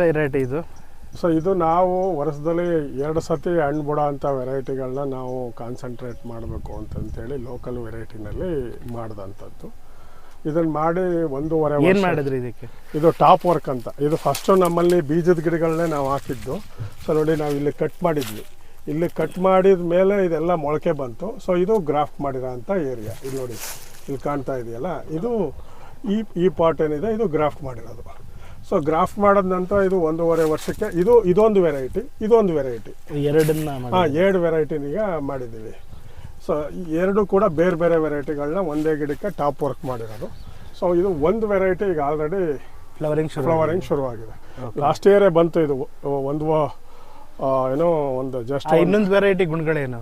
Variety ಇದು? So ಇದು ನಾವು ವರ್ಷದಲ್ಲಿ ಎರಡು ಸತಿ ಹಣ್ಣು ಬಿಡೋ ಅಂಥ ವೆರೈಟಿಗಳನ್ನ ನಾವು ಕಾನ್ಸಂಟ್ರೇಟ್ ಮಾಡಬೇಕು ಅಂತಂತೇಳಿ ಲೋಕಲ್ ವೆರೈಟಿನಲ್ಲಿ ಮಾಡಿದಂಥದ್ದು. ಇದನ್ನ ಮಾಡಿ ಒಂದೂವರೆ ಏನು ಮಾಡಿದ್ರಿ ಇದಕ್ಕೆ? ಇದು ಟಾಪ್ ವರ್ಕ್ ಅಂತ. ಇದು ಫಸ್ಟು ನಮ್ಮಲ್ಲಿ ಬೀಜದ ಗಿಡಗಳನ್ನೇ ನಾವು ಹಾಕಿದ್ದು. ಸೊ ನೋಡಿ ನಾವು ಇಲ್ಲಿ ಕಟ್ ಮಾಡಿದ್ವಿ. ಇಲ್ಲಿ ಕಟ್ ಮಾಡಿದ ಮೇಲೆ ಇದೆಲ್ಲ ಮೊಳಕೆ ಬಂತು. ಸೊ ಇದು ಗ್ರಾಫ್ಟ್ ಮಾಡಿರೋ ಅಂಥ ಏರಿಯಾ ಇಲ್ಲಿ ನೋಡಿ ಇಲ್ಲಿ ಕಾಣ್ತಾ ಇದೆಯಲ್ಲ? ಇದು ಈ ಈ ಪಾಟ್ ಏನಿದೆ ಇದು ಗ್ರಾಫ್ಟ್ ಮಾಡಿರೋದು. ಸೊ ಗ್ರಾಫ್ಟ್ ಮಾಡಿದ ನಂತರ ಇದು ಒಂದೂವರೆ ವರ್ಷಕ್ಕೆ ಇದು ಇದೊಂದು ವೆರೈಟಿ ಇದೊಂದು ವೆರೈಟಿ ಎರಡನ್ನ ಹಾಂ ಎರಡು ವೆರೈಟಿನೀಗ ಮಾಡಿದ್ದೀವಿ. ಸೊ ಎರಡು ಕೂಡ ಬೇರೆ ಬೇರೆ ವೆರೈಟಿಗಳನ್ನ ಒಂದೇ ಗಿಡಕ್ಕೆ ಟಾಪ್ ವರ್ಕ್ ಮಾಡಿರೋದು. ಸೊ ಇದು ಒಂದು ವೆರೈಟಿ ಈಗ ಆಲ್ರೆಡಿ ಫ್ಲವರಿಂಗ್ ಫ್ಲವರಿಂಗ್ ಶುರುವಾಗಿದೆ. ಲಾಸ್ಟ್ ಇಯರೇ ಬಂತು ಇದು ಒಂದು ಏನೋ ಒಂದು ಜಸ್ಟ್ ಇನ್ನೊಂದು ವೆರೈಟಿ ಗುಣಗಳೇನು?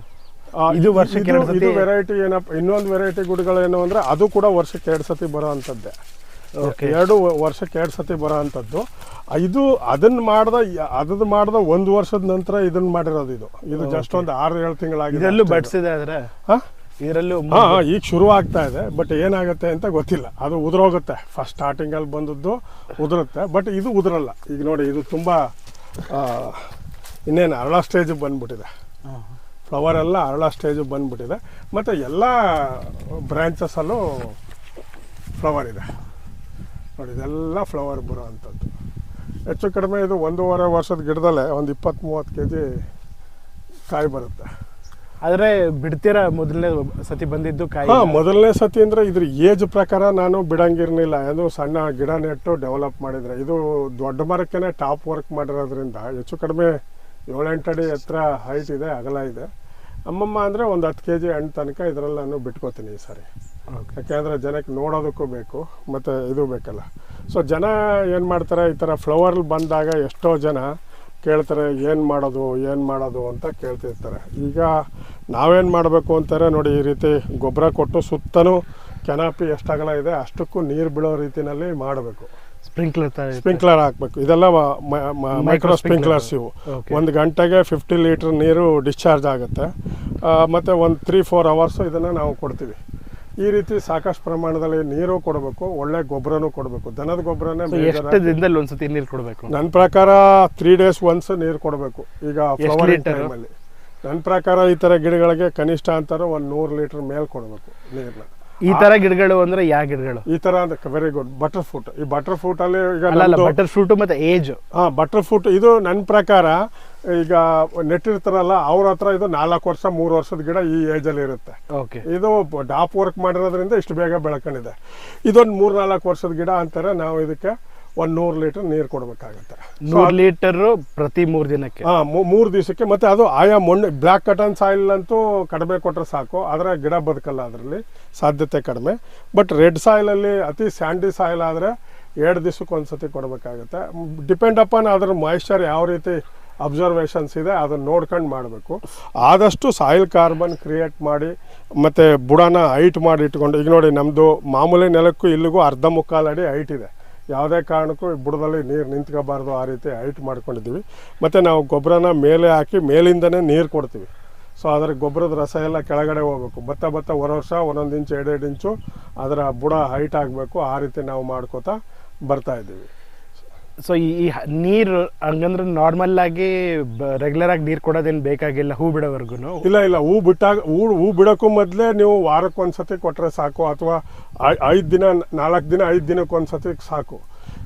ಇದು ವರ್ಷಕ್ಕೆ ಇದು ವೆರೈಟಿ ಏನಪ್ಪ ಇನ್ನೊಂದು ವೆರೈಟಿ ಗುಡ್ಗಳೇನು ಅಂದರೆ ಅದು ಕೂಡ ವರ್ಷಕ್ಕೆ ಎರಡು ಸತಿ ಬರೋ ಅಂಥದ್ದೇ. ಎರಡು ವರ್ಷಕ್ಕೆ ಎರಡು ಸತಿ ಬರೋ ಅಂಥದ್ದು ಇದು ಅದನ್ನ ಮಾಡ್ದ ಅದನ್ನ ಮಾಡ್ದ ಒಂದು ವರ್ಷದ ನಂತರ ಇದನ್ನ ಮಾಡಿರೋದು ಇದು. ಇದು ಜಸ್ಟ್ ಒಂದು ಆರು ಏಳು ತಿಂಗಳಾಗಿದೆ ಇದು. ಬಡ್ಸಿದೆ ಆದ್ರೆ? ಹಾ? ಇದರಲ್ಲೂ ಹಾ ಹಾ, ಈಗ ಶುರು ಆಗ್ತಾ ಇದೆ ಬಟ್ ಏನಾಗುತ್ತೆ ಅಂತ ಗೊತ್ತಿಲ್ಲ. ಅದು ಉದುರೋಗುತ್ತೆ. ಫಸ್ಟ್ ಸ್ಟಾರ್ಟಿಂಗಲ್ಲಿ ಬಂದದ್ದು ಉದುರುತ್ತೆ ಬಟ್ ಇದು ಉದುರಲ್ಲ. ಈಗ ನೋಡಿ ಇದು ತುಂಬ ಇನ್ನೇನು ಅರಳ ಸ್ಟೇಜಿಗೆ ಬಂದ್ಬಿಟ್ಟಿದೆ. ಫ್ಲವರ್ ಎಲ್ಲ ಅರಳ ಸ್ಟೇಜಿಗೆ ಬಂದ್ಬಿಟ್ಟಿದೆ. ಮತ್ತು ಎಲ್ಲ ಬ್ರ್ಯಾಂಚಸಲ್ಲೂ ಫ್ಲವರ್ ಇದೆ. ನೋಡಿ ಇದೆಲ್ಲ ಫ್ಲವರ್ ಬರೋ ಅಂಥದ್ದು. ಹೆಚ್ಚು ಕಡಿಮೆ ಇದು ಒಂದೂವರೆ ವರ್ಷದ ಗಿಡದಲ್ಲೇ ಒಂದು ಇಪ್ಪತ್ತು ಮೂವತ್ತು ಕೆ ಜಿ ಕಾಯಿ ಬರುತ್ತೆ. ಆದರೆ ಬಿಡ್ತೀರಾ ಮೊದಲನೇ ಸತಿ ಬಂದಿದ್ದು ಕಾಯಿ? ಹಾಂ ಮೊದಲನೇ ಸತಿ ಅಂದರೆ ಇದ್ರ ಏಜ್ ಪ್ರಕಾರ ನಾನು ಬಿಡಂಗಿರಲಿಲ್ಲ. ಅದು ಸಣ್ಣ ಗಿಡ ನೆಟ್ಟು ಡೆವಲಪ್ ಮಾಡಿದರೆ. ಇದು ದೊಡ್ಡ ಮರಕ್ಕೇ ಟಾಪ್ ವರ್ಕ್ ಮಾಡಿರೋದ್ರಿಂದ ಹೆಚ್ಚು ಕಡಿಮೆ ಏಳೆಂಟು ಅಡಿ ಎತ್ತರ ಹೈಟ್ ಇದೆ ಅಗಲ ಇದೆ. ಅಮ್ಮಮ್ಮ ಅಂದರೆ ಒಂದು ಹತ್ತು ಕೆ ಜಿ ಹಣ್ಣು ತನಕ ಇದರಲ್ಲಿ ನಾನು ಬಿಟ್ಕೋತೀನಿ ಈ ಸಾರಿ. ಯಾಕೆಂದರೆ ಜನಕ್ಕೆ ನೋಡೋದಕ್ಕೂ ಬೇಕು ಮತ್ತು ಇದು ಬೇಕಲ್ಲ. ಸೊ ಜನ ಏನು ಮಾಡ್ತಾರೆ ಈ ಥರ ಫ್ಲವರ್ ಬಂದಾಗ ಎಷ್ಟೋ ಜನ ಕೇಳ್ತಾರೆ ಏನು ಮಾಡೋದು ಏನು ಮಾಡೋದು ಅಂತ ಕೇಳ್ತಿರ್ತಾರೆ. ಈಗ ನಾವೇನು ಮಾಡಬೇಕು ಅಂತಾರೆ ನೋಡಿ ಈ ರೀತಿ ಗೊಬ್ಬರ ಕೊಟ್ಟು ಸುತ್ತಲೂ ಕೆನಾಪಿ ಎಷ್ಟು ಅಗಲ ಇದೆ ಅಷ್ಟಕ್ಕೂ ನೀರು ಬೀಳೋ ರೀತಿಯಲ್ಲಿ ಮಾಡಬೇಕು. ಸ್ಪ್ರಿಂಕ್ಲರ್ ಸ್ಪ್ರಿಂಕ್ಲರ್ ಹಾಕಬೇಕು. ಇದೆಲ್ಲ ಮೈಕ್ರೋ ಸ್ಪ್ರಿಂಕ್ಲರ್ಸ್ ಇವು. ಒಂದು ಗಂಟೆಗೆ ಫಿಫ್ಟಿ ಲೀಟ್ರ್ ನೀರು ಡಿಸ್ಚಾರ್ಜ್ ಆಗುತ್ತೆ. ಮತ್ತು ಒಂದು ತ್ರೀ ಫೋರ್ ಅವರ್ಸು ಇದನ್ನು ನಾವು ಕೊಡ್ತೀವಿ. ಈ ರೀತಿ ಸಾಕಷ್ಟು ಪ್ರಮಾಣದಲ್ಲಿ ನೀರು ಕೊಡಬೇಕು ಒಳ್ಳೆ ಗೊಬ್ಬರನೂ ಕೊಡಬೇಕು. ದನದ ಗೊಬ್ಬರನೇ ದಿನದಲ್ಲಿ ಒಂದ್ಸತಿ ನೀರು ಕೊಡಬೇಕು? ನನ್ನ ಪ್ರಕಾರ ತ್ರೀ ಡೇಸ್ ಒನ್ಸ್ ನೀರು ಕೊಡಬೇಕು. ಈಗ ಫ್ಲವರಿಂಗ್? ಟೈಮಲ್ಲಿ ನನ್ನ ಪ್ರಕಾರ ಈ ಥರ ಗಿಡಗಳಿಗೆ ಕನಿಷ್ಠ ಅಂತಾರೆ ಒಂದು ನೂರು ಲೀಟ್ರ್ ಮೇಲೆ ಕೊಡಬೇಕು ನೀರನ್ನ ಈ ತರ ಗಿಡಗಳು ಅಂದ್ರೆ ಯಾವ ಗಿಡಗಳು? ಈ ತರ ಅಂದ್ರೆ ವೆರಿ ಗುಡ್ ಬಟರ್ ಫ್ರೂಟ್ ಈ ಬಟರ್ ಈಗ ಅಲ್ಲ ಅಲ್ಲ ಬಟರ್ ಫ್ರೂಟ್ ಮತ್ತೆ ಏಜ್ ಹಾ ಬಟರ್ ಫ್ರೂಟ್ ಇದು ನನ್ನ ಪ್ರಕಾರ ಈಗ ನೆಟ್ಟಿರ್ತಾರಲ್ಲ ಅವ್ರ ಹತ್ರ ಇದು ನಾಲ್ಕು ವರ್ಷ ಮೂರು ವರ್ಷದ ಗಿಡ ಈ ಏಜ್ ಅಲ್ಲಿ ಇರುತ್ತೆ. ಓಕೆ ಇದು ಡಾಪ್ ವರ್ಕ್ ಮಾಡಿರೋದ್ರಿಂದ ಇಷ್ಟು ಬೇಗ ಬೆಳ್ಕೊಂಡಿದೆ. ಇದೊಂದು ಮೂರು ನಾಲ್ಕು ವರ್ಷದ ಗಿಡ ಅಂತಾರೆ ನಾವು ಇದಕ್ಕೆ ಒಂದು ನೂರು ಲೀಟರ್ ನೀರು ಕೊಡಬೇಕಾಗತ್ತೆ. ನೂರು ಲೀಟರ್ ಪ್ರತಿ ಮೂರು ದಿನಕ್ಕೆ. ಹಾಂ ಮೂರು ದಿವಸಕ್ಕೆ. ಮತ್ತು ಅದು ಆಯಾ ಮಣ್ಣು ಬ್ಲ್ಯಾಕ್ ಕಟನ್ ಸಾಯಿಲ್ ಅಂತೂ ಕಡಿಮೆ ಕೊಟ್ಟರೆ ಸಾಕು. ಆದರೆ ಗಿಡ ಬದುಕಲ್ಲ ಅದರಲ್ಲಿ ಸಾಧ್ಯತೆ ಕಡಿಮೆ. ಬಟ್ ರೆಡ್ ಸಾಯಿಲಲ್ಲಿ ಅತಿ ಸ್ಯಾಂಡಿ ಸಾಯಿಲ್ ಆದರೆ ಎರಡು ದಿವಸಕ್ಕೆ ಒಂದು ಸತಿ ಕೊಡಬೇಕಾಗುತ್ತೆ. ಡಿಪೆಂಡ್ ಅಪಾನ್ ಅದ್ರ ಮಾಯಿಶ್ಚರ್ ಯಾವ ರೀತಿ ಅಬ್ಸರ್ವೇಷನ್ಸ್ ಇದೆ ಅದನ್ನು ನೋಡ್ಕೊಂಡು ಮಾಡಬೇಕು. ಆದಷ್ಟು ಸಾಯಿಲ್ ಕಾರ್ಬನ್ ಕ್ರಿಯೇಟ್ ಮಾಡಿ ಮತ್ತು ಬುಡನ ಹೈಟ್ ಮಾಡಿ ಇಟ್ಕೊಂಡು ಈಗ ನೋಡಿ ನಮ್ಮದು ಮಾಮೂಲಿ ನೆಲಕ್ಕೂ ಇಲ್ಲಿಗೂ ಅರ್ಧ ಮುಕ್ಕಾಲು ಅಡಿ ಹೈಟ್ ಇದೆ. ಯಾವುದೇ ಕಾರಣಕ್ಕೂ ಬುಡದಲ್ಲಿ ನೀರು ನಿಂತ್ಕೋಬಾರ್ದು ಆ ರೀತಿ ಹೈಟ್ ಮಾಡ್ಕೊಂಡಿದ್ದೀವಿ. ಮತ್ತು ನಾವು ಗೊಬ್ಬರನ ಮೇಲೆ ಹಾಕಿ ಮೇಲಿಂದನೇ ನೀರು ಕೊಡ್ತೀವಿ. ಸೊ ಅದರ ಗೊಬ್ಬರದ ರಸ ಎಲ್ಲ ಕೆಳಗಡೆ ಹೋಗ್ಬೇಕು. ಭತ್ತ ಭತ್ತ ಹೊರ ವರ್ಷ ಒಂದೊಂದು ಇಂಚು, ಎರಡೆರಡು ಇಂಚು ಅದರ ಬುಡ ಹೈಟ್ ಆಗಬೇಕು. ಆ ರೀತಿ ನಾವು ಮಾಡ್ಕೋತಾ ಬರ್ತಾ ಇದ್ದೀವಿ. ಸೊ ಈ ನೀರು ಹಂಗಂದ್ರೆ ನಾರ್ಮಲ್ ಆಗಿ ರೆಗ್ಯುಲರ್ ಆಗಿ ನೀರು ಕೊಡೋದೇನು ಬೇಕಾಗಿಲ್ಲ ಹೂ ಬಿಡೋವರೆಗೂ ಇಲ್ಲ ಇಲ್ಲ ಹೂ ಬಿಟ್ಟಾಗ ಹೂ ಹೂ ಬಿಡೋಕ್ಕೂ ಮೊದಲೇ ನೀವು ವಾರಕ್ಕೆ ಒಂದು ಸತಿ ಕೊಟ್ಟರೆ ಸಾಕು ಅಥವಾ ಐದು ದಿನ ನಾಲ್ಕು ದಿನ ಐದು ದಿನಕ್ಕೆ ಒಂದು ಸತಿ ಸಾಕು.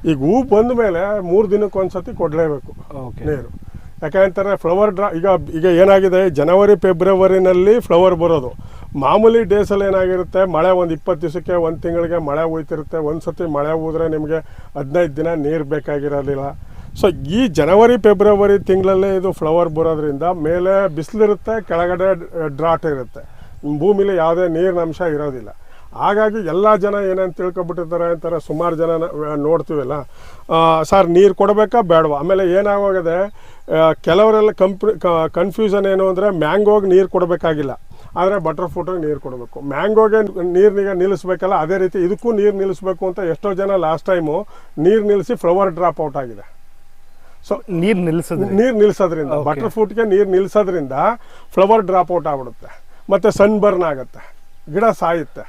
ಈಗ ಹೂ ಬಂದ ಮೇಲೆ ಮೂರು ದಿನಕ್ಕೆ ಒಂದು ಕೊಡಲೇಬೇಕು ನೀರು. ಯಾಕೆಂತಾರೆ ಫ್ಲವರ್ ಡ್ರಾ ಈಗ ಈಗ ಏನಾಗಿದೆ, ಜನವರಿ, ಫೆಬ್ರವರಿನಲ್ಲಿ ಫ್ಲವರ್ ಬರೋದು. ಮಾಮೂಲಿ ಡೇಸಲ್ಲಿ ಏನಾಗಿರುತ್ತೆ, ಮಳೆ ಒಂದು ಇಪ್ಪತ್ತು ದಿವಸಕ್ಕೆ ಒಂದು ತಿಂಗಳಿಗೆ ಮಳೆ ಹೋಯ್ತಿರುತ್ತೆ ಒಂದು ಸತಿ ಮಳೆ ಹೋದ್ರೆ ನಿಮಗೆ ಹದಿನೈದು ದಿನ ನೀರು ಬೇಕಾಗಿರೋದಿಲ್ಲ ಸೊ ಈ ಜನವರಿ, ಫೆಬ್ರವರಿ ತಿಂಗಳಲ್ಲೇ ಇದು ಫ್ಲವರ್ ಬರೋದ್ರಿಂದ ಮೇಲೆ ಬಿಸಿಲಿರುತ್ತೆ, ಕೆಳಗಡೆ ಡ್ರಾಟ್ ಇರುತ್ತೆ. ಭೂಮಿಲಿ ಯಾವುದೇ ನೀರಿನ ಅಂಶ ಇರೋದಿಲ್ಲ. ಹಾಗಾಗಿ ಎಲ್ಲ ಜನ ಏನೇನು ತಿಳ್ಕೊಬಿಟ್ಟಿರ್ತಾರೆ ಅಂತಾರೆ, ಸುಮಾರು ಜನ ನೋಡ್ತೀವಲ್ಲ. ಸರ್, ನೀರು ಕೊಡಬೇಕಾ? ಬೇಡವಾ? ಆಮೇಲೆ ಏನಾಗೋಗಿದೆ ಕೆಲವರೆಲ್ಲ ಕಂಪ್ನಿ ಕನ್ಫ್ಯೂಷನ್ ಏನು ಅಂದರೆ ಮ್ಯಾಂಗೋಗೆ ನೀರು ಕೊಡಬೇಕಾಗಿಲ್ಲ. ಆದರೆ ಬಟರ್ ಫ್ರೂಟಿಗೆ ನೀರು ಕೊಡಬೇಕು. ಮ್ಯಾಂಗೋಗೆ ನೀರಿನಿಗೆ ನಿಲ್ಲಿಸ್ಬೇಕಲ್ಲ ಅದೇ ರೀತಿ ಇದಕ್ಕೂ ನೀರು ನಿಲ್ಲಿಸಬೇಕು ಅಂತ ಎಷ್ಟೋ ಜನ ಲಾಸ್ಟ್ ಟೈಮು ನೀರು ನಿಲ್ಲಿಸಿ ಫ್ಲವರ್ ಡ್ರಾಪ್ ಔಟ್ ಆಗಿದೆ. ಸೊ ನೀರು ನಿಲ್ಲಿಸ ನೀರು ನಿಲ್ಲಿಸೋದ್ರಿಂದ. ಬಟರ್ ಫ್ರೂಟ್ಗೆ ನೀರು ನಿಲ್ಲಿಸೋದ್ರಿಂದ ಫ್ಲವರ್ ಡ್ರಾಪ್ ಔಟ್ ಆಗ್ಬಿಡುತ್ತೆ. ಮತ್ತು ಸನ್ ಬರ್ನ್ ಆಗುತ್ತೆ. ಗಿಡ ಸಾಯುತ್ತೆ.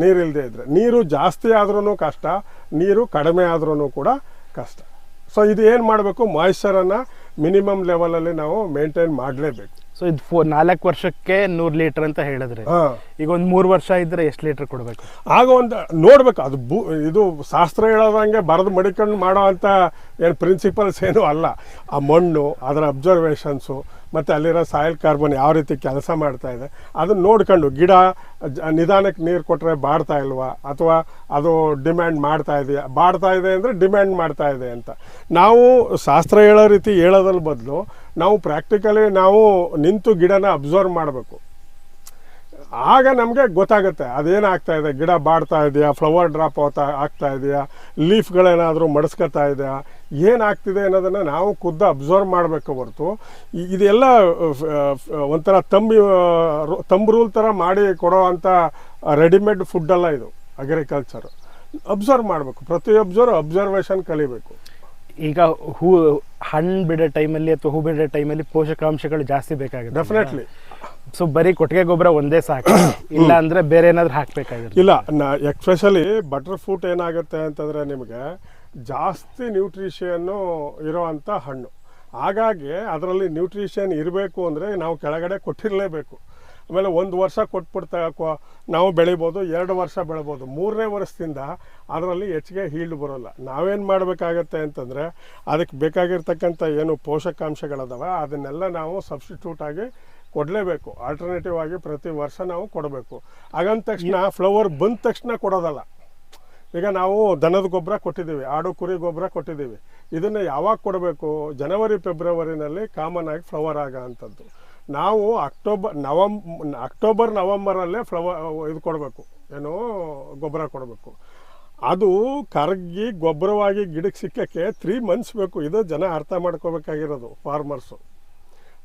ನೀರು ಇಲ್ಲದೆ ಇದ್ರೆ. ನೀರು ಜಾಸ್ತಿ ಆದ್ರೂ ಕಷ್ಟ ನೀರು ಕಡಿಮೆ ಆದ್ರೂ ಕೂಡ ಕಷ್ಟ. ಸೊ ಇದು ಏನು ಮಾಡಬೇಕು? ಮಾಯಿಶ್ಚರನ್ನು ಮಿನಿಮಮ್ ಲೆವೆಲಲ್ಲಿ ನಾವು ಮೇಂಟೈನ್ ಮಾಡಲೇಬೇಕು. ಸೊ ಇದು ಫೋ ನಾಲ್ಕು ವರ್ಷಕ್ಕೆ ನೂರು ಲೀಟರ್ ಅಂತ ಹೇಳಿದ್ರೆ. ಹಾಂ. ಈಗ ಒಂದು ಮೂರು ವರ್ಷ ಇದ್ರೆ ಎಷ್ಟು ಲೀಟರ್ ಕೊಡಬೇಕು? ಆಗ ಒಂದು ನೋಡ್ಬೇಕು ಅದು ಬು ಇದು ಶಾಸ್ತ್ರ ಹೇಳೋದಂಗೆ ಬರೆದು ಮಡಿಕೊಂಡು ಮಾಡೋ ಅಂತ ಏನು ಪ್ರಿನ್ಸಿಪಲ್ಸ್ ಏನೂ ಅಲ್ಲ. ಆ ಮಣ್ಣು ಅದರ ಅಬ್ಸರ್ವೇಷನ್ಸು ಮತ್ತು ಅಲ್ಲಿರೋ ಸಾಯಿಲ್ ಕಾರ್ಬನ್ ಯಾವ ರೀತಿ ಕೆಲಸ ಮಾಡ್ತಾ ಇದೆ ಅದನ್ನ ನೋಡ್ಕೊಂಡು ಗಿಡ ಜ- ನಿಧಾನಕ್ಕೆ ನೀರು ಕೊಟ್ಟರೆ ಬಾಡ್ತಾ ಇಲ್ವಾ? ಅಥವಾ ಅದು ಡಿಮ್ಯಾಂಡ್ ಮಾಡ್ತಾ ಇದೆಯಾ? ಬಾಡ್ತಾ ಇದೆ ಅಂದರೆ ಡಿಮ್ಯಾಂಡ್ ಮಾಡ್ತಾ ಇದೆ ಅಂತ. ನಾವು ಶಾಸ್ತ್ರ ಹೇಳೋ ರೀತಿ ಹೇಳೋದ್ರ ಬದಲು ನಾವು ಪ್ರಾಕ್ಟಿಕಲಿ ನಾವು ನಿಂತು ಗಿಡನ ಅಬ್ಸರ್ವ್ ಮಾಡಬೇಕು. ಆಗ ನಮಗೆ ಗೊತ್ತಾಗುತ್ತೆ ಅದೇನಾಗ್ತಾ ಇದೆ? ಗಿಡ ಬಾಡ್ತಾ ಇದೆಯಾ? ಫ್ಲವರ್ ಡ್ರಾಪ್ ಆಗ್ತಾ ಆಗ್ತಾ ಇದೆಯಾ? ಲೀಫ್ಗಳೇನಾದರೂ ಮಡಿಸ್ಕೊತಾ ಇದೆಯಾ? ಏನಾಗ್ತಿದೆ ಅನ್ನೋದನ್ನು ನಾವು ಖುದ್ದು ಅಬ್ಸರ್ವ್ ಮಾಡಬೇಕು ಹೊರತು. ಇದೆಲ್ಲ ಒಂಥರ ತಂಬಿ ತಂಬ್ ರೂಲ್ ಥರ ಮಾಡಿ ಕೊಡೋ ಅಂಥ ರೆಡಿಮೇಡ್ ಫುಡ್ ಅಲ್ಲ ಇದು ಅಗ್ರಿಕಲ್ಚರ್ ಅಬ್ಸರ್ವ್ ಮಾಡಬೇಕು. ಪ್ರತಿಯೊಬ್ಬರು ಅಬ್ಸರ್ವೇಷನ್ ಕಲಿಬೇಕು. ಈಗ ಹೂ ಹಣ್ಣು ಬಿಡೋ ಟೈಮಲ್ಲಿ ಅಥವಾ ಹೂ ಬಿಡೋ ಟೈಮಲ್ಲಿ ಪೋಷಕಾಂಶಗಳು ಜಾಸ್ತಿ ಬೇಕಾಗುತ್ತೆ ಡೆಫಿನೆಟ್ಲಿ ಸೊ ಬರೀ ಕೊಟ್ಟಿಗೆ ಗೊಬ್ಬರ ಒಂದೇ ಸಾಕು. ಇಲ್ಲ ಅಂದ್ರೆ ಬೇರೆ ಏನಾದರೂ ಹಾಕ್ಬೇಕಾಗಿರುತ್ತೆ. ಇಲ್ಲ ನಾ ಎಕ್ಸ್ಪೆಷಲಿ ಬಟರ್ ಫ್ರೂಟ್ ಏನಾಗುತ್ತೆ ಅಂತಂದರೆ ನಿಮಗೆ ಜಾಸ್ತಿ ನ್ಯೂಟ್ರಿಷನ್ನು ಇರೋವಂಥ ಹಣ್ಣು. ಹಾಗಾಗಿ ಅದರಲ್ಲಿ ನ್ಯೂಟ್ರಿಷನ್ ಇರಬೇಕು ಅಂದರೆ ನಾವು ಕೆಳಗಡೆ ಕೊಟ್ಟಿರಲೇಬೇಕು. ಆಮೇಲೆ ಒಂದು ವರ್ಷ ಕೊಟ್ಬಿಡ್ತಾ ನಾವು ಬೆಳಿಬೋದು, ಎರಡು ವರ್ಷ ಬೆಳಿಬೋದು. ಮೂರನೇ ವರ್ಷದಿಂದ ಅದರಲ್ಲಿ ಹೆಚ್ಚಿಗೆ ಹೀಲ್ಡ್ ಬರೋಲ್ಲ. ನಾವೇನು ಮಾಡಬೇಕಾಗತ್ತೆ ಅಂತಂದರೆ, ಅದಕ್ಕೆ ಬೇಕಾಗಿರ್ತಕ್ಕಂಥ ಏನು ಪೋಷಕಾಂಶಗಳದಾವ, ಅದನ್ನೆಲ್ಲ ನಾವು ಸಬ್ಸ್ಟಿಟ್ಯೂಟ್ ಆಗಿ ಕೊಡಲೇಬೇಕು. ಆಲ್ಟರ್ನೇಟಿವ್ ಆಗಿ ಪ್ರತಿ ವರ್ಷ ನಾವು ಕೊಡಬೇಕು. ಹಾಗಂದ ತಕ್ಷಣ ಫ್ಲವರ್ ಬಂದ ತಕ್ಷಣ ಕೊಡೋದಲ್ಲ. ಈಗ ನಾವು ದನದ ಗೊಬ್ಬರ ಕೊಟ್ಟಿದ್ದೀವಿ, ಆಡು ಕುರಿ ಗೊಬ್ಬರ ಕೊಟ್ಟಿದ್ದೀವಿ. ಇದನ್ನು ಯಾವಾಗ ಕೊಡಬೇಕು? ಜನವರಿ, ಫೆಬ್ರವರಿನಲ್ಲಿ ಕಾಮನ್ ಆಗಿ ಫ್ಲವರ್ ಆಗೋ ಅಂಥದ್ದು. ನಾವು ಅಕ್ಟೋಬರ್ ನವಂ, ಅಕ್ಟೋಬರ್, ನವಂಬರಲ್ಲೇ ಫ್ಲವರ್ ಇದು ಕೊಡಬೇಕು. ಏನು ಗೊಬ್ಬರ ಕೊಡಬೇಕು. ಅದು ಕರಗಿ ಗೊಬ್ಬರವಾಗಿ ಗಿಡಕ್ಕೆ ಸಿಕ್ಕಕ್ಕೆ ತ್ರೀ ಮಂತ್ಸ್ ಬೇಕು. ಇದು ಜನ ಅರ್ಥ ಮಾಡ್ಕೋಬೇಕಾಗಿರೋದು ಫಾರ್ಮರ್ಸು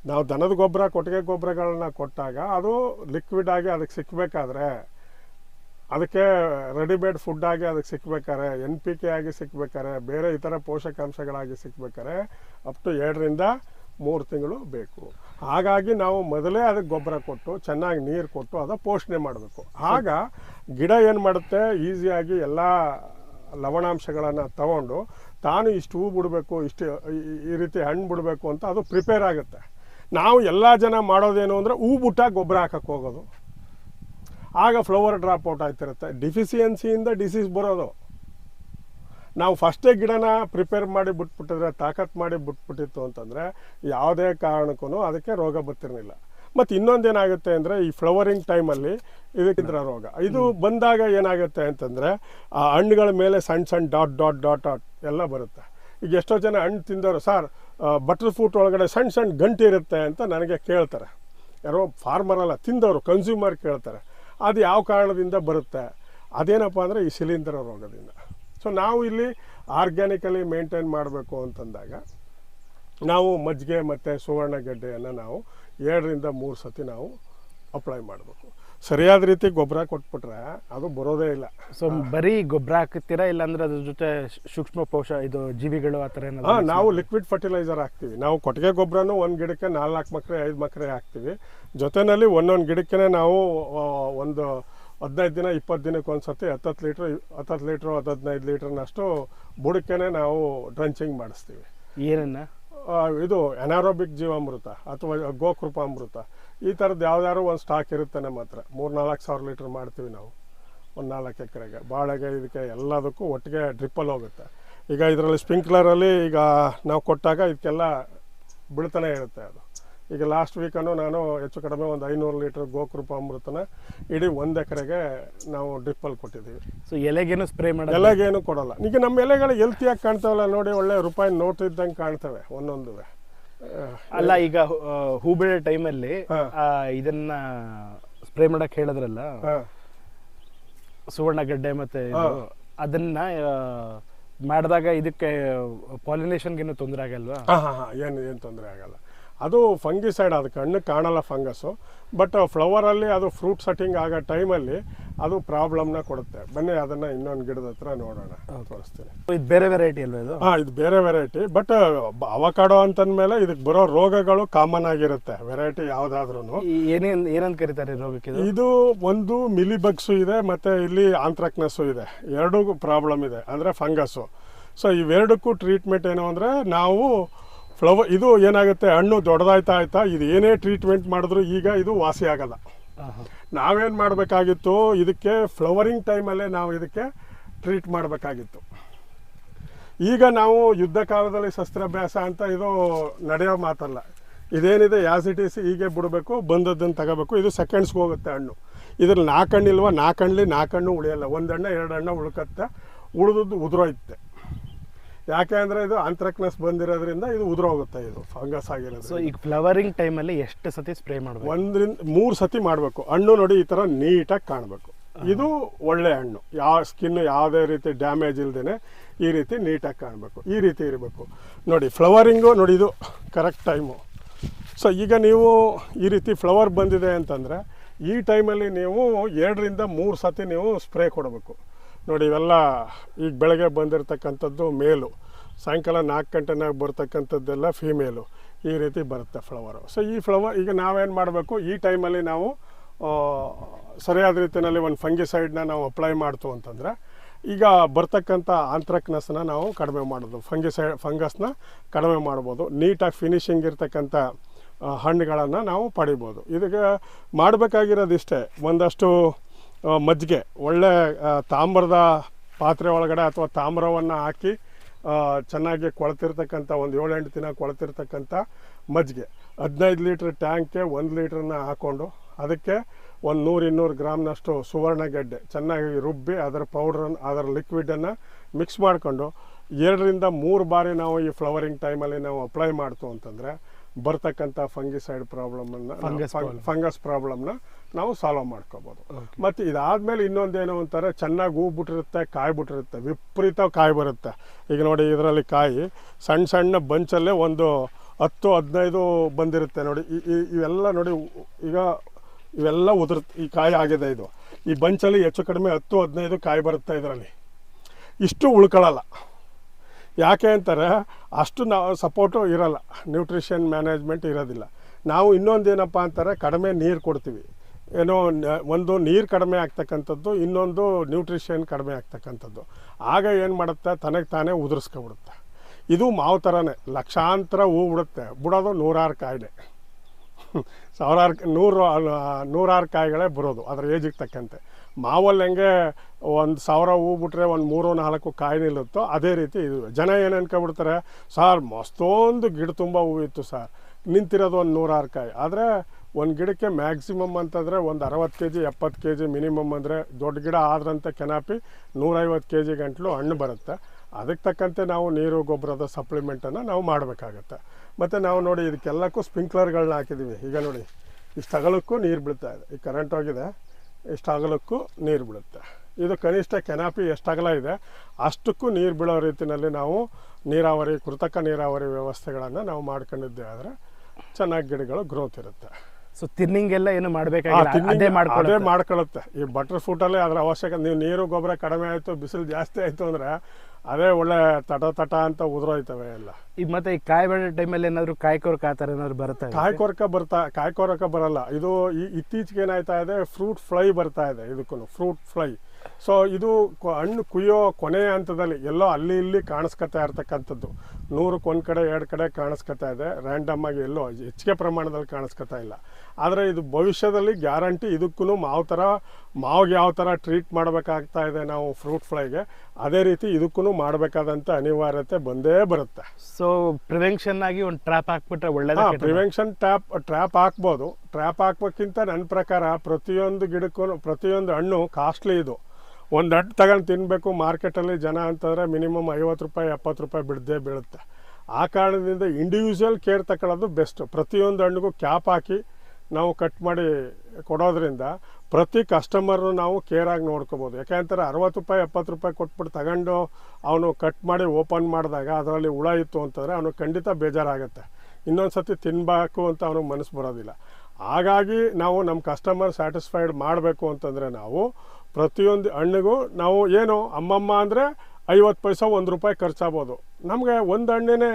ನಾವು ದನದ ಗೊಬ್ಬರ, ಕೊಟ್ಟಿಗೆ ಗೊಬ್ಬರಗಳನ್ನ ಕೊಟ್ಟಾಗ ಅದು ಲಿಕ್ವಿಡ್ ಆಗಿ ಅದಕ್ಕೆ ಸಿಕ್ಕಬೇಕಾದ್ರೆ ಅದಕ್ಕೆ ರೆಡಿಮೇಡ್ ಫುಡ್ ಆಗಿ ಅದಕ್ಕೆ ಸಿಕ್ಬೇಕಾರೆ ಎನ್ ಪಿ ಕೆ ಆಗಿ ಸಿಕ್ಬೇಕಾರೆ ಬೇರೆ ಇತರ ಪೋಷಕಾಂಶಗಳಾಗಿ ಸಿಕ್ಬೇಕಾರೆ ಅಪ್ ಟು ಎರಡರಿಂದ ಮೂರು ತಿಂಗಳು ಬೇಕು. ಹಾಗಾಗಿ ನಾವು ಮೊದಲೇ ಅದಕ್ಕೆ ಗೊಬ್ಬರ ಕೊಟ್ಟು, ಚೆನ್ನಾಗಿ ನೀರು ಕೊಟ್ಟು ಅದ ಪೋಷಣೆ ಮಾಡಬೇಕು. ಆಗ ಗಿಡ ಏನು ಮಾಡುತ್ತೆ? ಈಸಿಯಾಗಿ ಎಲ್ಲ ಲವಣಾಂಶಗಳನ್ನು ತಗೊಂಡು ತಾನು ಇಷ್ಟು ಹೂ ಬಿಡಬೇಕು, ಇಷ್ಟು ಈ- ರೀತಿ ಹಣ್ಣು ಬಿಡಬೇಕು ಅಂತ ಅದು ಪ್ರಿಪೇರ್ ಆಗುತ್ತೆ. ನಾವು ಎಲ್ಲ ಜನ ಮಾಡೋದೇನು ಅಂದರೆ ಹೂ ಬುಟ್ಟ ಗೊಬ್ಬರ ಹಾಕಕ್ಕೆ ಹೋಗೋದು. ಆಗ ಫ್ಲವರ್ ಡ್ರಾಪ್ ಔಟ್ ಆಗ್ತಿರುತ್ತೆ. ಡಿಫಿಸಿಯನ್ಸಿಯಿಂದ ಡಿಸೀಸ್ ಬರೋದು. ನಾವು ಫಸ್ಟೇ ಗಿಡನ ಪ್ರಿಪೇರ್ ಮಾಡಿ ಬಿಟ್ಬಿಟ್ಟಿದ್ರೆ ತಾಕತ್ ಮಾಡಿ ಬಿಟ್ಬಿಟ್ಟಿತ್ತು ಅಂತಂದರೆ ಯಾವುದೇ ಕಾರಣಕ್ಕೂ ಅದಕ್ಕೆ ರೋಗ ಬರ್ತಿರಲಿಲ್ಲ. ಮತ್ತು ಇನ್ನೊಂದೇನಾಗುತ್ತೆ ಅಂದರೆ ಈ ಫ್ಲವರಿಂಗ್ ಟೈಮಲ್ಲಿ ಇದಕ್ಕಿದ್ರ ರೋಗ. ಇದು ಬಂದಾಗ ಏನಾಗುತ್ತೆ ಅಂತಂದರೆ ಆ ಹಣ್ಣುಗಳ ಮೇಲೆ ಸಣ್ಣ ಸಣ್ಣ ಡಾಟ್ ಡಾಟ್ ಡಾಟ್ ಡಾಟ್ ಎಲ್ಲ ಬರುತ್ತೆ. ಈಗ ಎಷ್ಟೋ ಜನ ಹಣ್ಣು ತಿಂದವರು ಸರ್ ಬಟರ್ ಫ್ರೂಟ್ ಒಳಗಡೆ ಸಣ್ಣ ಸಣ್ಣ ಗಂಟು ಇರುತ್ತೆ ಅಂತ ನನಗೆ ಕೇಳ್ತಾರೆ. ಯಾರೋ ಫಾರ್ಮರ್ ಅಲ್ಲ ತಿಂದವರು ಕನ್ಸ್ಯೂಮರ್ ಕೇಳ್ತಾರೆ. ಅದು ಯಾವ ಕಾರಣದಿಂದ ಬರುತ್ತೆ? ಅದೇನಪ್ಪ ಅಂದರೆ ಈ ಶಿಲೀಂಧ್ರ ರೋಗದಿಂದ. ಸೊ ನಾವು ಇಲ್ಲಿ ಆರ್ಗ್ಯಾನಿಕಲಿ ಮೇಂಟೈನ್ ಮಾಡಬೇಕು ಅಂತಂದಾಗ ನಾವು ಮಜ್ಜಿಗೆ ಮತ್ತು ಸುವರ್ಣಗೆಡ್ಡೆಯನ್ನು ನಾವು ಎರಡರಿಂದ ಮೂರು ಸತಿ ನಾವು ಅಪ್ಲೈ ಮಾಡಬೇಕು. ಸರಿಯಾದ ರೀತಿ ಗೊಬ್ಬರ ಕೊಟ್ಬಿಟ್ರೆ ಅದು ಬರೋದೇ ಇಲ್ಲ. ಸೊ ಬರೀ ಗೊಬ್ಬರ ಹಾಕ್ತೀರಾ ಇಲ್ಲಾಂದ್ರೆ ಅದ್ರ ಜೊತೆ ಸೂಕ್ಷ್ಮ ಪೋಷ ಇದು ಜೀವಿಗಳು ಆ ಥರ ಏನಾದ್ರು ನಾವು ಲಿಕ್ವಿಡ್ ಫರ್ಟಿಲೈಸರ್ ಹಾಕ್ತೀವಿ. ನಾವು ಕೊಟ್ಟಿಗೆ ಗೊಬ್ಬರನು ಒಂದು ಗಿಡಕ್ಕೆ ನಾಲ್ಕು ಮಕ್ರೆ ಐದು ಮಕ್ರೆ ಹಾಕ್ತೀವಿ. ಜೊತೆಯಲ್ಲಿ ಒಂದೊಂದು ಗಿಡಕ್ಕೆ ನಾವು ಒಂದು ಹದಿನೈದು ದಿನ ಇಪ್ಪತ್ತು ದಿನಕ್ಕೆ ಒಂದು ಸರ್ತಿ ಹತ್ತತ್ತು ಲೀಟ್ರ್ ಹತ್ತತ್ತು ಲೀಟ್ರ್ ಹದಿನೈದು ಲೀಟ್ರ್ನಷ್ಟು ಬುಡಕ್ಕೇ ನಾವು ಡ್ರಂಚಿಂಗ್ ಮಾಡಿಸ್ತೀವಿ. ಏನನ್ನ? ಇದು ಎನಾರೋಬಿಕ್ ಜೀವಾಮೃತ ಅಥವಾ ಗೋಕೃಪಾಮೃತ. ಈ ಥರದ್ದು ಯಾವ್ದಾದ್ರು ಒಂದು ಸ್ಟಾಕ್ ಇರುತ್ತೆ ನಮ್ಮ ಹತ್ರ. ಮೂರು ನಾಲ್ಕು ಸಾವಿರ ಲೀಟ್ರ್ ಮಾಡ್ತೀವಿ ನಾವು. ಒಂದು ನಾಲ್ಕು ಎಕರೆಗೆ. ಬಾಳೆಗೆ ಇದಕ್ಕೆ ಎಲ್ಲದಕ್ಕೂ ಒಟ್ಟಿಗೆ ಡ್ರಿಪ್ಪಲ್ಲಿ ಹೋಗುತ್ತೆ. ಈಗ ಇದರಲ್ಲಿ ಸ್ಪ್ರಿಂಕ್ಲರಲ್ಲಿ ಈಗ ನಾವು ಕೊಟ್ಟಾಗ ಇದಕ್ಕೆಲ್ಲ ಬೀಳ್ತಾನೆ ಇರುತ್ತೆ ಅದು. ಈಗ ಲಾಸ್ಟ್ ವೀಕನ್ನು ನಾನು ಹೆಚ್ಚು ಕಡಿಮೆ ಒಂದು ಐನೂರು ಲೀಟರ್ ಗೋಕೃಪ ಅಮೃತನ ಇಡೀ ಒಂದು ಎಕರೆಗೆ ನಾವು ಡ್ರಿಪ್ಪಲ್ಲಿ ಕೊಟ್ಟಿದ್ದೀವಿ. ಸೊ ಎಲೆಗೇನು ಸ್ಪ್ರೇ ಮಾಡಿ ಎಲೆಗೇನು ಕೊಡೋಲ್ಲ. ಈಗ ನಮ್ಮ ಎಲೆಗಳು ಎಲ್ತಿಯಾಗಿ ಕಾಣ್ತಾವಲ್ಲ ನೋಡಿ ಒಳ್ಳೆ ರೂಪಾಯಿ ನೋಟ್ ಇದ್ದಂಗೆ ಕಾಣ್ತವೆ ಒಂದೊಂದು ಅಲ್ಲ ಈಗ ಹೂ ಬೆಳೆ ಟೈಮಲ್ಲಿ. ಇದನ್ನ ಸ್ಪ್ರೇ ಮಾಡಕ್ ಹೇಳಿದ್ರಲ್ಲ? ಸುವರ್ಣ ಸುವರ್ಣಗಡ್ಡೆ ಮತ್ತೆ ಅದನ್ನ ಮಾಡಿದಾಗ ಇದಕ್ಕೆ ಪಾಲಿನೇಷನ್ಗೇನು ತೊಂದರೆ ಆಗಲ್ವಾ? ಏನು ಏನು ತೊಂದರೆ ಆಗಲ್ಲ. ಅದು ಫಂಗಿಸೈಡ್ ಅದು ಕಣ್ಣು ಕಾಣಲ್ಲ ಫಂಗಸ್ಸು ಬಟ್ ಫ್ಲವರಲ್ಲಿ ಅದು ಫ್ರೂಟ್ ಸೆಟ್ಟಿಂಗ್ ಆಗೋ ಟೈಮಲ್ಲಿ ಅದು ಪ್ರಾಬ್ಲಮ್ನ ಕೊಡುತ್ತೆ. ಬನ್ನಿ ಅದನ್ನು ಇನ್ನೊಂದು ಗಿಡದ ಹತ್ರ ನೋಡೋಣ. ತೋರಿಸ್ತೀನಿ. ಇದು ಬೇರೆ ವೆರೈಟಿ ಅಲ್ವಾ ಇದು? ಹಾಂ ಇದು ಬೇರೆ ವೆರೈಟಿ ಬಟ್ ಅವಕಾಡೋ ಅಂತಂದಮೇಲೆ ಇದಕ್ಕೆ ಬರೋ ರೋಗಗಳು ಕಾಮನ್ ಆಗಿರುತ್ತೆ. ವೆರೈಟಿ ಯಾವುದಾದ್ರೂ ಏನೇನು ಏನಂತ ಕರೀತಾರೆ ರೋಗಕ್ಕೆ ಇದು? ಇದು ಒಂದು ಮಿಲಿ ಬಗ್ಸು ಇದೆ ಮತ್ತು ಇಲ್ಲಿ ಆಂಥ್ರಾಕ್ನಸ್ಸು ಇದೆ. ಎರಡೂ ಪ್ರಾಬ್ಲಮ್ ಇದೆ. ಅಂದರೆ ಫಂಗಸ್ಸು ಸೊ ಇವೆರಡಕ್ಕೂ ಟ್ರೀಟ್ಮೆಂಟ್ ಏನು ಅಂದರೆ ನಾವು ಫ್ಲವರ್ ಇದು ಏನಾಗುತ್ತೆ? ಹಣ್ಣು ದೊಡ್ಡದಾಯ್ತಾ ಆಯ್ತಾ? ಇದು ಏನೇ ಟ್ರೀಟ್ಮೆಂಟ್ ಮಾಡಿದ್ರು ಈಗ ಇದು ವಾಸಿ ಆಗಲ್ಲ. ನಾವೇನು ಮಾಡಬೇಕಾಗಿತ್ತು? ಇದಕ್ಕೆ ಫ್ಲವರಿಂಗ್ ಟೈಮಲ್ಲೇ ನಾವು ಇದಕ್ಕೆ ಟ್ರೀಟ್ ಮಾಡಬೇಕಾಗಿತ್ತು. ಈಗ ನಾವು ಯುದ್ಧ ಕಾಲದಲ್ಲಿ ಶಸ್ತ್ರಾಭ್ಯಾಸ ಅಂತ ಇದು ನಡೆಯೋ ಮಾತಲ್ಲ. ಇದೇನಿದೆ? ಯಾಸ್ ಇಟ್ ಈಸ್ ಹೀಗೆ ಬಿಡಬೇಕು ಬಂದದ್ದನ್ನು ತಗೋಬೇಕು. ಇದು ಸೆಕೆಂಡ್ಸ್ಗೆ ಹೋಗುತ್ತೆ ಹಣ್ಣು. ಇದ್ರಲ್ಲಿ ನಾಲ್ಕು ಹಣ್ಣಿಲ್ವ ನಾಲ್ಕು ಹಣ್ಣಲ್ಲಿ ನಾಲ್ಕು ಹಣ್ಣು ಉಳಿಯಲ್ಲ. ಒಂದು ಹಣ್ಣು ಎರಡು ಹಣ್ಣು ಉಳ್ಕತ್ತೆ. ಉಳಿದದ್ದು ಉದುರೋಯ್ತೆ. ಯಾಕೆ ಅಂದರೆ ಇದು ಆಂಥ್ರಕ್ನೆಸ್ ಬಂದಿರೋದ್ರಿಂದ ಇದು ಉದುರೋಗುತ್ತೆ ಇದು ಫಂಗಸ್ ಸೊ ಆಗಿರೋದು ಈಗ ಫ್ಲವರಿಂಗ್ ಟೈಮಲ್ಲಿ ಎಷ್ಟು ಸತಿ ಸ್ಪ್ರೇ ಮಾಡಬೇಕು? ಒಂದರಿಂದ ಮೂರು ಸತಿ ಮಾಡಬೇಕು. ಹಣ್ಣು ನೋಡಿ ಈ ಥರ ನೀಟಾಗಿ ಕಾಣಬೇಕು. ಇದು ಒಳ್ಳೆ ಹಣ್ಣು. ಯಾವ ಸ್ಕಿನ್ ಯಾವುದೇ ರೀತಿ ಡ್ಯಾಮೇಜ್ ಇಲ್ದೇನೆ ಈ ರೀತಿ ನೀಟಾಗಿ ಕಾಣಬೇಕು. ಈ ರೀತಿ ಇರಬೇಕು. ನೋಡಿ ಫ್ಲವರಿಂಗು ನೋಡಿ ಇದು ಕರೆಕ್ಟ್ ಟೈಮು ಸೊ ಈಗ ನೀವು ಈ ರೀತಿ ಫ್ಲವರ್ ಬಂದಿದೆ ಅಂತಂದರೆ ಈ ಟೈಮಲ್ಲಿ ನೀವು ಎರಡರಿಂದ ಮೂರು ಸತಿ ನೀವು ಸ್ಪ್ರೇ ಕೊಡಬೇಕು. ನೋಡಿ, ಇವೆಲ್ಲ ಈಗ ಬೆಳಗ್ಗೆ ಬಂದಿರತಕ್ಕಂಥದ್ದು ಮೇಲು. ಸಾಯಂಕಾಲ ನಾಲ್ಕು ಗಂಟೆನಾಗ ಬರ್ತಕ್ಕಂಥದ್ದೆಲ್ಲ ಫೀಮೇಲು. ಈ ರೀತಿ ಬರುತ್ತೆ ಫ್ಲವರು ಸೊ ಈ ಫ್ಲವರ್ ಈಗ ನಾವೇನು ಮಾಡಬೇಕು? ಈ ಟೈಮಲ್ಲಿ ನಾವು ಸರಿಯಾದ ರೀತಿಯಲ್ಲಿ ಒಂದು ಫಂಗಿಸೈಡ್ನ ನಾವು ಅಪ್ಲೈ ಮಾಡ್ತು ಅಂತಂದರೆ, ಈಗ ಬರ್ತಕ್ಕಂಥ ಆಂಥ್ರಕ್ನಸ್ನ ನಾವು ಕಡಿಮೆ ಮಾಡೋದು. ಫಂಗಿಸೈಡ್ ಫಂಗಸ್ನ ಕಡಿಮೆ ಮಾಡ್ಬೋದು. ನೀಟಾಗಿ ಫಿನಿಶಿಂಗ್ ಇರ್ತಕ್ಕಂಥ ಹಣ್ಣುಗಳನ್ನು ನಾವು ಪಡಿಬೋದು. ಇದಕ್ಕೆ ಮಾಡಬೇಕಾಗಿರೋದಿಷ್ಟೇ. ಒಂದಷ್ಟು ಮಜ್ಜಿಗೆ, ಒಳ್ಳೆ ತಾಮ್ರದ ಪಾತ್ರೆ ಒಳಗಡೆ ಅಥವಾ ತಾಮ್ರವನ್ನು ಹಾಕಿ ಚೆನ್ನಾಗಿ ಕೊಳೆತಿರ್ತಕ್ಕಂಥ ಒಂದು ಏಳೆಂಟು ದಿನ ಕೊಳೆತಿರ್ತಕ್ಕಂಥ ಮಜ್ಜಿಗೆ. ಹದಿನೈದು ಲೀಟ್ರ್ ಟ್ಯಾಂಕ್ಗೆ ಒಂದು ಲೀಟ್ರನ್ನ ಹಾಕ್ಕೊಂಡು ಅದಕ್ಕೆ ಒಂದು ನೂರು ಇನ್ನೂರು ಗ್ರಾಮ್ನಷ್ಟು ಸುವರ್ಣಗೆಡ್ಡೆ ಚೆನ್ನಾಗಿ ರುಬ್ಬಿ ಅದರ ಪೌಡ್ರನ್ನು ಅದರ ಲಿಕ್ವಿಡನ್ನು ಮಿಕ್ಸ್ ಮಾಡಿಕೊಂಡು, ಎರಡರಿಂದ ಮೂರು ಬಾರಿ ನಾವು ಈ ಫ್ಲವರಿಂಗ್ ಟೈಮಲ್ಲಿ ನಾವು ಅಪ್ಲೈ ಮಾಡ್ತು ಅಂತಂದರೆ ಬರ್ತಕ್ಕಂಥ ಫಂಗಿಸೈಡ್ ಪ್ರಾಬ್ಲಮನ್ನು. ಫಂಗಸ್ ಪ್ರಾಬ್ಲಮ್ನ ನಾವು ಸಾಲ್ವ್ ಮಾಡ್ಕೋಬೋದು. ಮತ್ತು ಇದಾದಮೇಲೆ ಇನ್ನೊಂದೇನು ಅಂತಾರೆ ಚೆನ್ನಾಗಿ ಹೂ ಬಿಟ್ಟಿರುತ್ತೆ ಕಾಯಿ ಬಿಟ್ಟಿರುತ್ತೆ ವಿಪರೀತ ಕಾಯಿ ಬರುತ್ತೆ. ಈಗ ನೋಡಿ ಇದರಲ್ಲಿ ಕಾಯಿ ಸಣ್ಣ ಸಣ್ಣ ಬಂಚಲ್ಲೇ ಒಂದು ಹತ್ತು ಹದಿನೈದು ಬಂದಿರುತ್ತೆ ನೋಡಿ. ಇವೆಲ್ಲ ನೋಡಿ ಈಗ ಇವೆಲ್ಲ ಉದುರ್ ಈ ಕಾಯಿ ಆಗಿದೆ ಇದು. ಈ ಬಂಚಲ್ಲಿ ಹೆಚ್ಚು ಕಡಿಮೆ ಹತ್ತು ಹದಿನೈದು ಕಾಯಿ ಬರುತ್ತೆ ಇದರಲ್ಲಿ. ಇಷ್ಟು ಉಳ್ಕೊಳ್ಳಲ್ಲ. ಯಾಕೆ ಅಂತಾರೆ, ಅಷ್ಟು ನಾವು ಸಪೋರ್ಟು ಇರಲ್ಲ, ನ್ಯೂಟ್ರಿಷನ್ ಮ್ಯಾನೇಜ್ಮೆಂಟ್ ಇರೋದಿಲ್ಲ. ನಾವು ಇನ್ನೊಂದು ಏನಪ್ಪ ಅಂತಾರೆ, ಕಡಿಮೆ ನೀರು ಕೊಡ್ತೀವಿ. ಏನೋ ಒಂದು ನೀರು ಕಡಿಮೆ ಆಗ್ತಕ್ಕಂಥದ್ದು, ಇನ್ನೊಂದು ನ್ಯೂಟ್ರಿಷನ್ ಕಡಿಮೆ ಆಗ್ತಕ್ಕಂಥದ್ದು. ಆಗ ಏನು ಮಾಡುತ್ತೆ, ತನಗೆ ತಾನೇ ಉದುರಿಸ್ಕೊಬಿಡುತ್ತೆ. ಇದು ಮಾವು ಥರನೇ ಲಕ್ಷಾಂತರ ಹೂ ಬಿಡುತ್ತೆ ಬಿಡೋದು ನೂರಾರು ಕಾಯಿಲೆ. ಸಾವಿರಾರು ನೂರು ನೂರಾರು ಕಾಯಿಗಳೇ ಬರೋದು ಅದರ ಏಜಿಗೆ ತಕ್ಕಂತೆ. ಮಾವಲ್ಲಿ ಹೆಂಗೆ ಒಂದು ಸಾವಿರ ಹೂ ಬಿಟ್ರೆ ಒಂದು ಮೂರು, ನಾಲ್ಕು ಕಾಯಿ ನಿಲ್ಲುತ್ತೋ ಅದೇ ರೀತಿ ಇದು. ಜನ ಏನು ಅನ್ಕೊಬಿಡ್ತಾರೆ ಸಾರ್, ಮಸ್ತೊಂದು ಗಿಡ ತುಂಬ ಹೂವಿತ್ತು ಇತ್ತು ಸರ್. ನಿಂತಿರೋದು ಒಂದು ನೂರಾರು ಕಾಯಿ. ಆದರೆ ಒಂದು ಗಿಡಕ್ಕೆ ಮ್ಯಾಕ್ಸಿಮಮ್ ಅಂತಂದರೆ ಒಂದು ಅರವತ್ತು ಕೆ ಜಿ ಎಪ್ಪತ್ತು ಕೆ ಜಿ ಮಿನಿಮಮ್ ಅಂದರೆ ದೊಡ್ಡ ಗಿಡ ಆದ್ರಂತ ಕೆನಾಪಿ ನೂರೈವತ್ತು ಕೆ ಜಿ ಗಂಟಲು ಹಣ್ಣು ಬರುತ್ತೆ. ಅದಕ್ಕೆ ತಕ್ಕಂತೆ ನಾವು ನೀರು, ಗೊಬ್ಬರದ ಸಪ್ಲಿಮೆಂಟನ್ನು ನಾವು ಮಾಡಬೇಕಾಗತ್ತೆ. ಮತ್ತು ನಾವು ನೋಡಿ ಇದಕ್ಕೆಲ್ಲಕ್ಕೂ ಸ್ಪ್ರಿಂಕ್ಲರ್ಗಳನ್ನ ಹಾಕಿದ್ದೀವಿ. ಈಗ ನೋಡಿ ಇಷ್ಟು ಅಗಲಕ್ಕೂ ನೀರು ಬೀಳ್ತಾ ಇದೆ. ಈ ಕರೆಂಟ್ ಹೋಗಿದೆ ಇಷ್ಟು ಅಗಲಕ್ಕೂ ನೀರು ಬೀಳುತ್ತೆ. ಇದು ಕನಿಷ್ಠ ಕೆನಾಪಿ ಎಷ್ಟು ಅಗಲ ಇದೆ ಅಷ್ಟಕ್ಕೂ ನೀರು ಬೀಳೋ ರೀತಿಯಲ್ಲಿ ನಾವು ನೀರಾವರಿ ಕೃತಕ ನೀರಾವರಿ ವ್ಯವಸ್ಥೆಗಳನ್ನು ನಾವು ಮಾಡ್ಕೊಂಡಿದ್ದೆ ಆದರೆ ಚೆನ್ನಾಗಿ ಗಿಡಗಳು ಗ್ರೋತ್ ಇರುತ್ತೆ. ಸೊ ತಿನ್ನಿಂಗ್ ಎಲ್ಲ ಏನು ಅದೇ ಮಾಡ್ಕೊಳ್ಳುತ್ತೆ ಈ ಬಟರ್ ಫ್ರೂಟಲ್ಲಿ ಅದರ ಅವಶ್ಯಕತೆ ನೀವು ನೀರು ಗೊಬ್ಬರ ಕಡಿಮೆ ಆಯಿತು ಬಿಸಿಲು ಜಾಸ್ತಿ ಆಯಿತು ಅಂದರೆ ಅದೇ ಒಳ್ಳೆ ತಟ ತಟ ಅಂತ ಉದುರೋಯ್ತವೆ ಎಲ್ಲ. ಈಗ ಮತ್ತೆ ಈ ಕಾಯಿ ಬೆಳೆ ಟೈಮಲ್ಲಿ ಏನಾದ್ರು ಕಾಯಿ ಕೊರಕ ಆ ಥರ ಏನಾದ್ರು ಬರುತ್ತೆ ಕಾಯಿ ಕೊರಕ ಬರ್ತಾ ಕಾಯಿ ಕೊರಕ ಬರಲ್ಲ. ಇದು ಈ ಇತ್ತೀಚೆಗೆ ಏನಾಯ್ತಾ ಇದೆ ಫ್ರೂಟ್ ಫ್ಲೈ ಬರ್ತಾ ಇದೆ ಇದಕ್ಕೂ ಫ್ರೂಟ್ ಫ್ಲೈ ಸೊ ಇದು ಕೊ- ಹಣ್ಣು ಕುಯ್ಯೋ ಕೊನೆಯ ಹಂತದಲ್ಲಿ ಎಲ್ಲೋ ಅಲ್ಲಿ ಇಲ್ಲಿ ಕಾಣಿಸ್ಕೊತಾ ಇರ್ತಕ್ಕಂಥದ್ದು. ನೂರಕ್ಕೆ ಒಂದು ಕಡೆ ಎರಡು ಕಡೆ ಕಾಣಿಸ್ಕೊತಾ ಇದೆ ರ್ಯಾಂಡಮ್ ಆಗಿ ಎಲ್ಲೋ ಹೆಚ್ಚಿಗೆ ಪ್ರಮಾಣದಲ್ಲಿ ಕಾಣಿಸ್ಕೊತಾ ಇಲ್ಲ. ಆದರೆ ಇದು ಭವಿಷ್ಯದಲ್ಲಿ ಗ್ಯಾರಂಟಿ ಇದಕ್ಕೂ ಮಾವು ಥರ ಮಾವಿಗೆ ಯಾವ ಥರ ಟ್ರೀಟ್ ಮಾಡಬೇಕಾಗ್ತಾ ಇದೆ ನಾವು ಫ್ರೂಟ್ ಫ್ಲೈಗೆ ಅದೇ ರೀತಿ ಇದಕ್ಕೂ ಮಾಡಬೇಕಾದಂತ ಅನಿವಾರ್ಯತೆ ಬಂದೇ ಬರುತ್ತೆ. ಸೊ ಪ್ರಿವೆನ್ಷನ್ ಆಗಿ ಒಂದು ಟ್ರ್ಯಾಪ್ ಹಾಕ್ಬಿಟ್ರೆ ಒಳ್ಳೆಯದು ಪ್ರಿವೆನ್ಷನ್ ಟ್ಯಾಪ್ ಟ್ರ್ಯಾಪ್ ಹಾಕ್ಬೋದು. ಟ್ರ್ಯಾಪ್ ಹಾಕ್ಬೇಕಿಂತ ನನ್ನ ಪ್ರಕಾರ ಪ್ರತಿಯೊಂದು ಗಿಡಕ್ಕೂ ಪ್ರತಿಯೊಂದು ಹಣ್ಣು ಕಾಸ್ಟ್ಲಿ ಇದು. ಒಂದು ಹಣ್ಣು ತಗೊಂಡು ತಿನ್ನಬೇಕು ಮಾರ್ಕೆಟಲ್ಲಿ ಜನ ಅಂತಂದರೆ ಮಿನಿಮಮ್ ಐವತ್ತು ರೂಪಾಯಿ ಎಪ್ಪತ್ತು ರೂಪಾಯಿ ಬಿಡದೇ ಬೀಳುತ್ತೆ. ಆ ಕಾರಣದಿಂದ ಇಂಡಿವಿಜುವಲ್ ಕೇರ್ ತಗೊಳ್ಳೋದು ಬೆಸ್ಟ್ ಪ್ರತಿಯೊಂದು ಹಣ್ಣಿಗೂ ಕ್ಯಾಪ್ ಹಾಕಿ ನಾವು ಕಟ್ ಮಾಡಿ ಕೊಡೋದ್ರಿಂದ ಪ್ರತಿ ಕಸ್ಟಮರ್ನು ನಾವು ಕೇರಾಗಿ ನೋಡ್ಕೋಬೋದು. ಯಾಕೆಂತಾರೆ ಅರವತ್ತು ರೂಪಾಯಿ, ಎಪ್ಪತ್ತು ರೂಪಾಯಿ ಕೊಟ್ಬಿಟ್ಟು ತಗೊಂಡು ಅವನು ಕಟ್ ಮಾಡಿ ಓಪನ್ ಮಾಡಿದಾಗ ಅದರಲ್ಲಿ ಹುಳ ಇತ್ತು ಅಂತಂದರೆ ಅವನು ಖಂಡಿತ ಬೇಜಾರಾಗುತ್ತೆ. ಇನ್ನೊಂದು ತಿನ್ನಬೇಕು ಅಂತ ಅವನಿಗೆ ಮನಸ್ಸು ಬರೋದಿಲ್ಲ. ಹಾಗಾಗಿ ನಾವು ನಮ್ಮ ಕಸ್ಟಮರ್ ಸ್ಯಾಟಿಸ್ಫೈಡ್ ಮಾಡಬೇಕು ಅಂತಂದರೆ ನಾವು ಪ್ರತಿಯೊಂದು ಹಣ್ಣಿಗೂ ನಾವು ಏನು ಅಮ್ಮಮ್ಮ ಅಂದರೆ ಐವತ್ತು ಪೈಸೆ ಒಂದು ರೂಪಾಯಿ ಖರ್ಚಾಗ್ಬೋದು. ನಮಗೆ ಒಂದು ಹಣ್ಣಿನೇ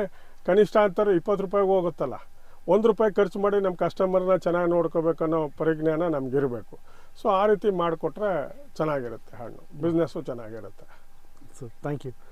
ಕನಿಷ್ಠ ಅಂತಾರೆ ಇಪ್ಪತ್ತು ರೂಪಾಯಿಗೆ ಹೋಗುತ್ತಲ್ಲ. ಒಂದು ರೂಪಾಯಿ ಖರ್ಚು ಮಾಡಿ ನಮ್ಮ ಕಸ್ಟಮರ್ನ ಚೆನ್ನಾಗಿ ನೋಡ್ಕೋಬೇಕು ಅನ್ನೋ ಪರಿಜ್ಞಾನ ನಮಗಿರಬೇಕು. ಸೊ ಆ ರೀತಿ ಮಾಡಿಕೊಟ್ರೆ ಚೆನ್ನಾಗಿರುತ್ತೆ ಹಣ್ಣು. ಬಿಸ್ನೆಸ್ಸು ಚೆನ್ನಾಗಿರುತ್ತೆ. So thank you